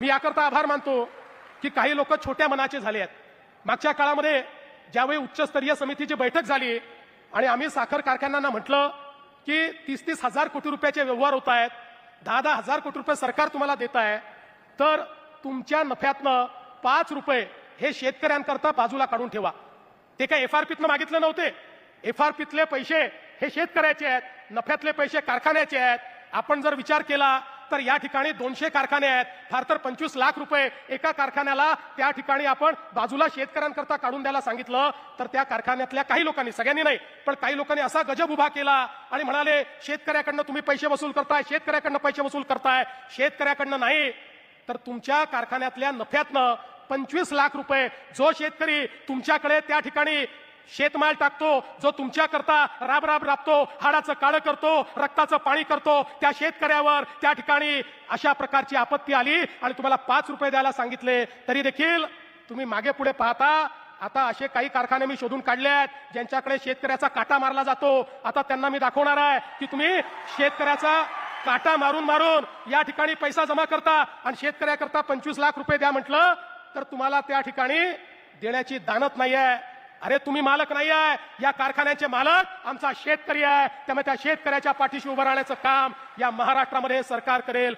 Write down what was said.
मी याकरता आभार मानतो की काही लोक छोट्या मनाचे झाले आहेत. मागच्या काळामध्ये ज्यावेळी उच्चस्तरीय समितीची बैठक झाली आणि आम्ही साखर कारखान्यांना म्हटलं की तीस तीस हजार कोटी रुपयाचे व्यवहार होत आहेत दहा दहा हजार कोटी रुपये सरकार तुम्हाला देत आहे तर तुमच्या नफ्यातनं पाच रुपये हे शेतकऱ्यांकरता बाजूला काढून ठेवा. ते काय एफ आर पीतनं मागितले नव्हते? एफ आर पीतले पैसे हे शेतकऱ्याचे आहेत नफ्यातले पैसे कारखान्याचे आहेत. आपण जर विचार केला तर या ठिकाणी दोनशे कारखाने आहेत. फार तर पंचवीस लाख रुपये एका कारखान्याला त्या ठिकाणी आपण बाजूला शेतकऱ्यांकरता काढून द्यायला सांगितलं. तर त्या कारखान्यातल्या काही लोकांनी सगळ्यांनी नाही पण काही लोकांनी असा गजब उभा केला आणि म्हणाले शेतकऱ्याकडनं तुम्ही पैसे वसूल करताय शेतकऱ्याकडनं पैसे वसूल करताय शेतकऱ्याकडनं नाही. तर तुमच्या कारखान्यातल्या नफ्यातनं पंचवीस लाख रुपये जो शेतकरी तुमच्याकडे त्या ठिकाणी शेतमाल टाकतो जो तुमच्याकरता राब राब राबतो हाडाचं काळं करतो रक्ताचं पाणी करतो त्या शेतकऱ्यावर त्या ठिकाणी अशा प्रकारची आपत्ती आली आणि तुम्हाला पाच रुपये द्यायला सांगितले. तरी देखील तुम्ही मागे पुढे पाहता आता असे काही कारखाने मी शोधून काढले आहेत ज्यांच्याकडे शेतकऱ्याचा काटा मारला जातो. आता त्यांना मी दाखवणार आहे की तुम्ही शेतकऱ्याचा काटा मारून मारून या ठिकाणी पैसा जमा करता आणि शेतकऱ्याकरता पंचवीस लाख रुपये द्या म्हटलं तर तुम्हाला त्या ठिकाणी देण्याची दानत नाही आहे अरे तुम्ही मालक नाही आहे या कारखान्याचे मालक आमचा शेतकरी आहे. त्यामुळे त्या शेतकऱ्याच्या पाठीशी उभं राहण्याचं काम या महाराष्ट्रामध्ये सरकार करेल.